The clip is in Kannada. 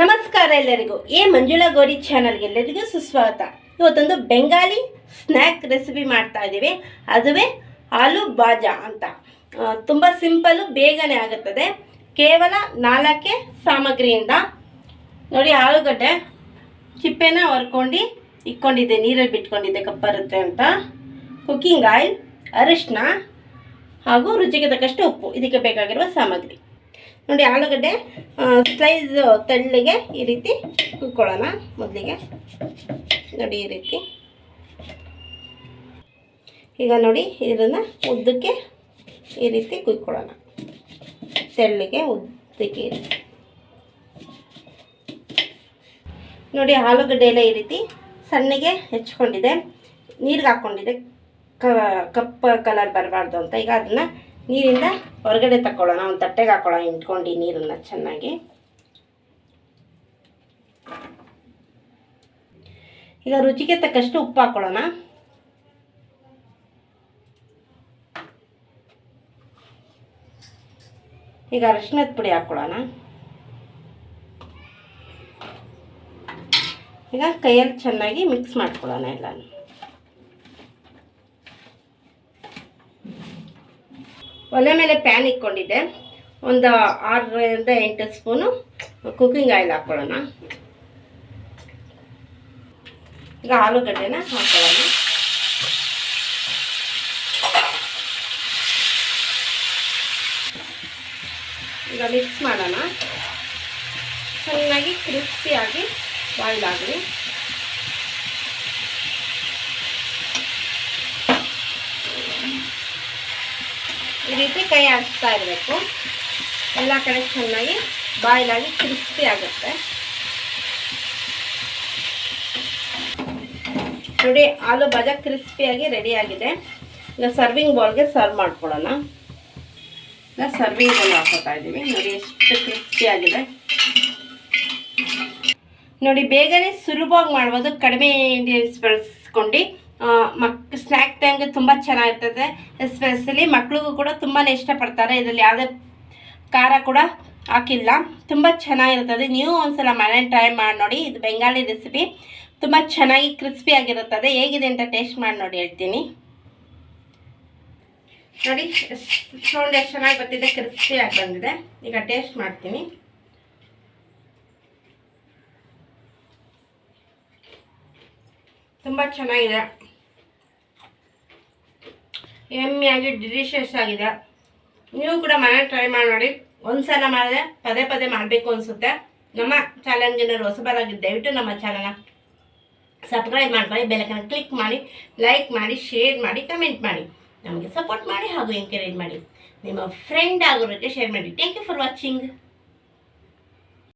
ನಮಸ್ಕಾರ ಎಲ್ಲರಿಗೂ. ಎ ಮಂಜುಳಾ ಗೋರಿ ಚಾನಲ್ಗೆ ಎಲ್ಲರಿಗೂ ಸುಸ್ವಾಗತ. ಇವತ್ತೊಂದು ಬೆಂಗಾಲಿ ಸ್ನ್ಯಾಕ್ ರೆಸಿಪಿ ಮಾಡ್ತಾ ಇದ್ದೀವಿ. ಅದುವೇ ಆಲೂ ಬಾಜಾ ಅಂತ. ತುಂಬ ಸಿಂಪಲ್ಲು ಬೇಗನೆ ಆಗುತ್ತದೆ. ಕೇವಲ ನಾಲ್ಕೇ ಸಾಮಗ್ರಿಯಿಂದ. ನೋಡಿ, ಆಲೂಗಡ್ಡೆ ಚಿಪ್ಪೆನ ಹೊರ್ಕೊಂಡು ಇಕ್ಕೊಂಡಿದ್ದೆ, ನೀರಲ್ಲಿ ಬಿಟ್ಕೊಂಡಿದ್ದೆ, ಕಪ್ಪರುತ್ತೆ ಅಂತ. ಕುಕ್ಕಿಂಗ್ ಆಯಿಲ್ ಅರಿಶಿನ ಹಾಗೂ ರುಚಿಗೆ ತಕ್ಕಷ್ಟು ಉಪ್ಪು. ಇದಕ್ಕೆ ಬೇಕಾಗಿರುವ ಸಾಮಗ್ರಿ. ನೋಡಿ, ಆಲೂಗಡ್ಡೆ ಸ್ಲೈಸ್ ತೆಳ್ಳಗೆ ಈ ರೀತಿ ಕುಯ್ಕೊಳ್ಳೋಣ ಮೊದಲಿಗೆ. ನೋಡಿ, ಈ ರೀತಿ. ಈಗ ನೋಡಿ, ಇದನ್ನು ಉದ್ದಕ್ಕೆ ಈ ರೀತಿ ಕುಯ್ಕೊಳ್ಳೋಣ. ತೆಳ್ಳಗೆ ಉದ್ದಕ್ಕೆ. ನೋಡಿ, ಆಲೂಗಡ್ಡೆ ಎಲ್ಲ ಈ ರೀತಿ ಸಣ್ಣಗೆ ಹೆಚ್ಕೊಂಡಿದೆ. ನೀರಿಗೆ ಹಾಕ್ಕೊಂಡಿದೆ ಕಪ್ಪ ಕಲರ್ ಬರಬಾರ್ದು ಅಂತ. ಈಗ ಅದನ್ನು ನೀರಿಂದ ಹೊರಗಡೆ ತಗೊಳ್ಳೋಣ ಒಂದು ತಟ್ಟೆಗೆ ಹಾಕೊಳ್ಳೋಣ, ಇಟ್ಕೊಂಡು ನೀರನ್ನು ಚೆನ್ನಾಗಿ. ಈಗ ರುಚಿಗೆ ತಕ್ಕಷ್ಟು ಉಪ್ಪು ಹಾಕೊಳ್ಳೋಣ. ಈಗ ಅರಿಶಿನದ ಪುಡಿ ಹಾಕ್ಕೊಳ್ಳೋಣ ಈಗ ಕೈಯಲ್ಲಿ ಚೆನ್ನಾಗಿ ಮಿಕ್ಸ್ ಮಾಡ್ಕೊಳ್ಳೋಣ ಎಲ್ಲನೂ. ಒಲೆ ಮೇಲೆ ಪ್ಯಾನ್ ಇಕ್ಕೊಂಡಿದ್ದೆ ಒಂದು ಆರರಿಂದ ಎಂಟು ಸ್ಪೂನು ಕುಕ್ಕಿಂಗ್ ಆಯಿಲ್ ಹಾಕ್ಕೊಳ್ಳೋಣ. ಈಗ ಆಲೂಗಡ್ಡೆನ ಹಾಕೊಳ್ಳೋಣ. ಈಗ ಮಿಕ್ಸ್ ಮಾಡೋಣ. ಚೆನ್ನಾಗಿ ಕ್ರಿಸ್ಪಿಯಾಗಿ ಬಾಯ್ಲ್ ಆಗಲಿ. ರೀತಿ ಕೈ ಆಡಿಸ್ತಾ ಇರಬೇಕು. ಎಲ್ಲ ಕಡೆ ಚೆನ್ನಾಗಿ ಬಾಯ್ಲಾಗಿ ಕ್ರಿಸ್ಪಿ ಆಗುತ್ತೆ. ನೋಡಿ ಆಲೂ ಬಾಜ ಕ್ರಿಸ್ಪಿಯಾಗಿ ರೆಡಿ ಆಗಿದೆ. ಈಗ ಸರ್ವಿಂಗ್ ಬೌಲ್ಗೆ ಸರ್ವ್ ಮಾಡ್ಕೊಳ್ಳೋಣ. ಈಗ ಸರ್ವಿಂಗ್ ಬೌಲ್ ಹಾಕೋತಾ ಇದ್ದೀವಿ. ನೋಡಿ, ಎಷ್ಟು ಕ್ರಿಸ್ಪಿಯಾಗಿದೆ ನೋಡಿ, ಬೇಗನೆ ಸುಲಭವಾಗಿ ಮಾಡ್ಬೋದು. ಕಡಿಮೆ ಇಂಡಿಯನ್ಸ್ ಬಳಸ್ಕೊಂಡು. ಮಕ್ ಸ್ನ್ಯಾಕ್ ಟೈಮ್ಗೆ ತುಂಬ ಚೆನ್ನಾಗಿರ್ತದೆ. ಎಸ್ಪೆಷಲಿ ಮಕ್ಳಿಗೂ ಕೂಡ ತುಂಬಾ ಇಷ್ಟಪಡ್ತಾರೆ. ಇದರಲ್ಲಿ ಯಾವುದೇ ಖಾರ ಕೂಡ ಹಾಕಿಲ್ಲ. ತುಂಬ ಚೆನ್ನಾಗಿರ್ತದೆ. ನೀವು ಒಂದ್ಸಲ ಮನೇಲಿ ಟ್ರೈ ಮಾಡಿ ನೋಡಿ. ಇದು ಬೆಂಗಾಲಿ ರೆಸಿಪಿ ತುಂಬ ಚೆನ್ನಾಗಿ ಕ್ರಿಸ್ಪಿ ಆಗಿರುತ್ತದೆ. ಹೇಗಿದೆ ಅಂತ ಟೇಸ್ಟ್ ಮಾಡಿ ನೋಡಿ ಹೇಳ್ತೀನಿ. ನೋಡಿ ಸೌಂಡ್ ಎಷ್ಟು ಚೆನ್ನಾಗಿ ಬರ್ತಿದೆ ಕ್ರಿಸ್ಪಿ ಆಗಿ ಬಂದಿದೆ. ಈಗ ಟೇಸ್ಟ್ ಮಾಡ್ತೀನಿ. ತುಂಬ ಚೆನ್ನಾಗಿದೆ. ಎಮ್ಮಿಯಾಗಿ ಡಿಲಿಷಿಯಸ್ ಆಗಿದೆ. ನೀವು ಕೂಡ ಮನೆ ಟ್ರೈ ಮಾಡಿ ನೋಡಿ. ಒಂದು ಸಲ ಮಾಡಿದ್ರೆ ಪದೇ ಪದೇ ಮಾಡಬೇಕು ಅನಿಸುತ್ತೆ. ನಮ್ಮ ಚಾನಲ್ ಜನರು ಹೊಸಬರಾಗಿ ದಯವಿಟ್ಟು ನಮ್ಮ ಚಾನಲ್ನ ಸಬ್ಸ್ಕ್ರೈಬ್ ಮಾಡ್ಕೊಳ್ಳಿ ಬೆಲಕನ್ನು ಕ್ಲಿಕ್ ಮಾಡಿ ಲೈಕ್ ಮಾಡಿ ಶೇರ್ ಮಾಡಿ ಕಮೆಂಟ್ ಮಾಡಿ. ನಮಗೆ ಸಪೋರ್ಟ್ ಮಾಡಿ ಹಾಗೂ ಎಂಕರೇಜ್ ಮಾಡಿ. ನಿಮ್ಮ ಫ್ರೆಂಡ್ ಆಗೋರಿಗೆ ಶೇರ್ ಮಾಡಿ. Thank you for watching